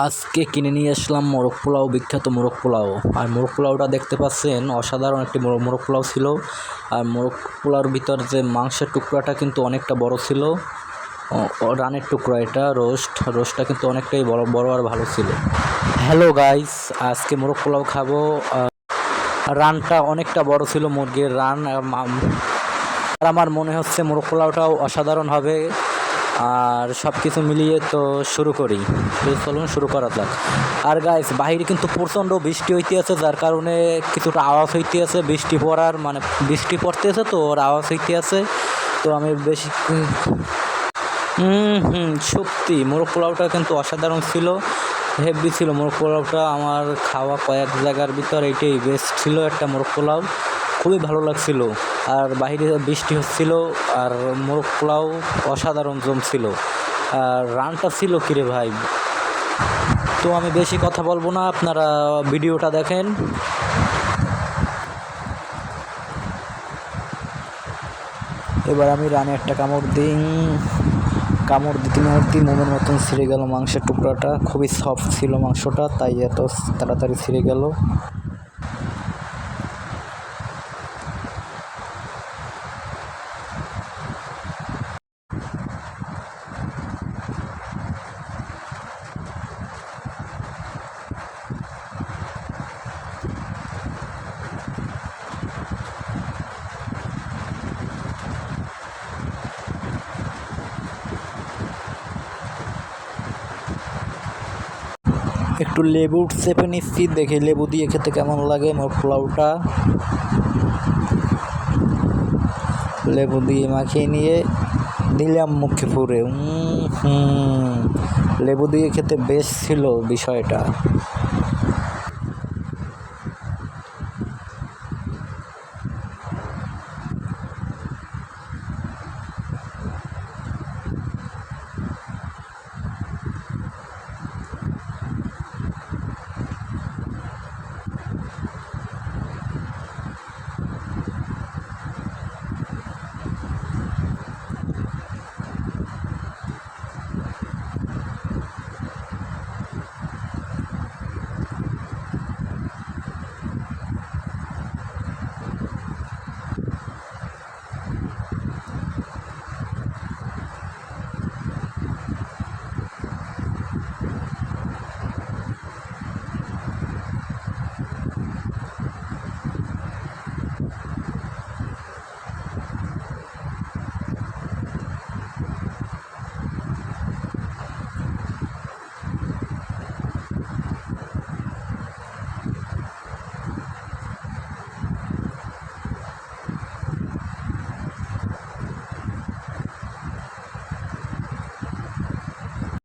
আজকে কিনে নিয়ে আসলাম মোরগ পোলাও, বিখ্যাত মোরগ পোলাও। আর মোরগ পোলাওটা দেখতে পাচ্ছেন, অসাধারণ একটি মোরগ পোলাও ছিল। আর মোরগ পোলাওর ভিতর যে মাংসের টুকরাটা কিন্তু অনেকটা বড় ছিল। রানের টুকরা এটা, রোস্ট। রোস্টটা কিন্তু অনেকটাই বড় বড় আর ভালো ছিল। হ্যালো গাইস, আজকে মোরগ পোলাও খাব। রানটা অনেকটা বড় ছিল মুরগির রান। আর আমার মনে হচ্ছে মোরগ পোলাওটাও অসাধারণ হবে। আর সব কিছু মিলিয়ে তো শুরু করি। চলুন শুরু করা যাক। আর গাইস বাইরে কিন্তু প্রচণ্ড বৃষ্টি হইতে আছে যার কারণে কিছুটা আওয়াজ হইতে আছে বৃষ্টি পড়ার মানে বৃষ্টি পড়তেছে তো, ওর আওয়াজ হইতে আছে তো আমি বেশি হুম হুম, সত্যি, মোরগ পোলাওটা কিন্তু অসাধারণ ছিল। হেভি ছিল। মোরগ পোলাওটা আমার খাওয়া কয়েক জায়গার ভিতর এইটাই বেস্ট ছিল একটা মোরগ পোলাও। খুবই ভালো লাগছিল। আর বাইরে বৃষ্টি হচ্ছিল, আর মোরগ পোলাও অসাধারণ জমছিল। আর রানটা ছিল কিরে ভাই? তো আমি বেশি কথা বলব না, আপনারা ভিডিওটা দেখেন। এবার আমি রানে একটা কামড় দিই। কামড় দিতে দিতে মোমের মতন ছিঁড়ে গেল মাংসের টুকরাটা। খুবই সফট ছিল মাংসটা, তাই এত তাড়াতাড়ি ছিঁড়ে গেল। একটু লেবু চেপে নিচ্ছি, দেখি লেবু দিয়ে খেতে কেমন লাগে, মোর পোলাওটা। লেবু দিয়ে মাখিয়ে নিয়ে দিলাম মুখে পুরে লেবু দিয়ে খেতে বেশ ছিল বিষয়টা।